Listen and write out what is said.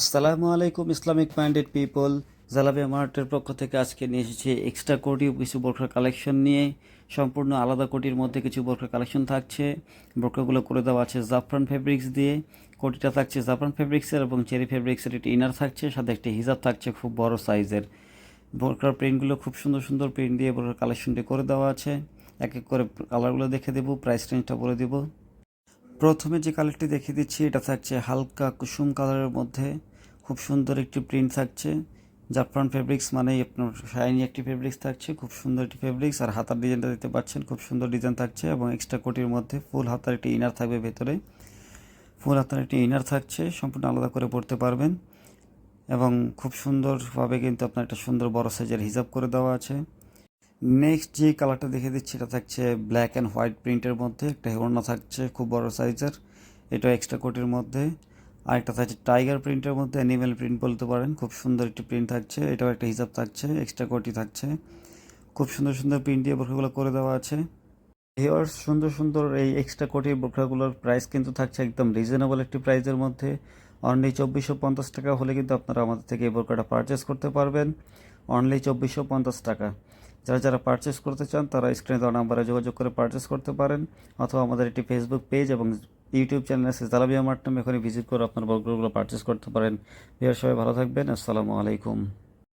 আসসালামু আলাইকুম, Islamic minded people. Jalabiya মার্টের পক্ষ থেকে আজকে নিয়ে এসেছি এক্সট্রা কোটি কিছু বোরখার কালেকশন নিয়ে। সম্পূর্ণ আলাদা কোটির মধ্যে কিছু বোরখার কালেকশন থাকছে। বোরখাগুলো করে দেওয়া আছে জাফরান ফেব্রিক্স দিয়ে। কোটিটা থাকছে জাফরান ফেব্রিক্সের এবং চেরি ফেব্রিক্সের একটি ইনার থাকছে, সাথে একটি হিজাব থাকছে খুব বড় সাইজের বোরখার প্রিন্টগুলো খুব সুন্দর সুন্দর প্রিন্ট দিয়ে বোরখার কালেকশনটি করে দেওয়া আছে। এক এক করে কালারগুলো দেখে দেবো প্রাইস রেঞ্জটা বলে দেবো। প্রথমে যে কালারটি দেখিয়ে দিচ্ছি, এটা থাকছে হালকা কুসুম কালারের মধ্যে। খুব সুন্দর একটি প্রিন্ট থাকছে। জাফরান ফেব্রিক্স মানেই আপনার শাইনি একটি ফেব্রিক্স থাকছে। খুব সুন্দর একটি ফেব্রিক্স আর হাতার ডিজাইনটা দেখতে পাচ্ছেন, খুব সুন্দর ডিজাইন থাকছে এবং এক্সট্রা কোটির মধ্যে ফুল হাতার একটি ইনার থাকবে ভেতরে। ফুল হাতার একটি ইনার থাকছে, সম্পূর্ণ আলাদা করে পড়তে পারবেন এবং খুব সুন্দরভাবে কিন্তু আপনার একটা সুন্দর বড় সাইজের হিসাব করে দেওয়া আছে। নেক্সট যে কালারটা দেখে দিচ্ছি, এটা থাকছে ব্ল্যাক অ্যান্ড হোয়াইট প্রিন্টের মধ্যে। একটা হেওড়না থাকছে, খুব বড় সাইজের এটা এক্সট্রা কোটের মধ্যে। আরেকটা থাকছে টাইগার প্রিন্টের মধ্যে অ্যানিমেল প্রিন্ট বলতে পারেন। খুব সুন্দর একটি প্রিন্ট থাকছে, এটাও একটা হিসাব থাকছে এক্সট্রা কোটি থাকছে। খুব সুন্দর সুন্দর প্রিন্ট দিয়ে বোরখাগুলো করে দেওয়া আছে। হেয়ার সুন্দর সুন্দর এই এক্সট্রা কোটির বোরখাগুলোর প্রাইস কিন্তু থাকছে একদম রিজনেবল একটি প্রাইসের মধ্যে। অনলি চব্বিশশো পঞ্চাশ টাকা হলে কিন্তু আপনারা আমাদের থেকে এই বোরকাটা পারচেস করতে পারবেন। অনলি চব্বিশশো পঞ্চাশ টাকা। যারা যারা পারচেস করতে চান, তারা স্ক্রিনে দেওয়া নাম্বারে যোগাযোগ করে পারচেস করতে পারেন। অথবা আমাদের একটি ফেসবুক পেজ এবং ইউটিউব চ্যানেল আছে, তালাবিয়া মার্ট নামে এখানে ভিজিট করে আপনার বর্গগুলো পারচেস করতে পারেন। বিহার সবাই ভালো থাকবেন, আসসালামু আলাইকুম।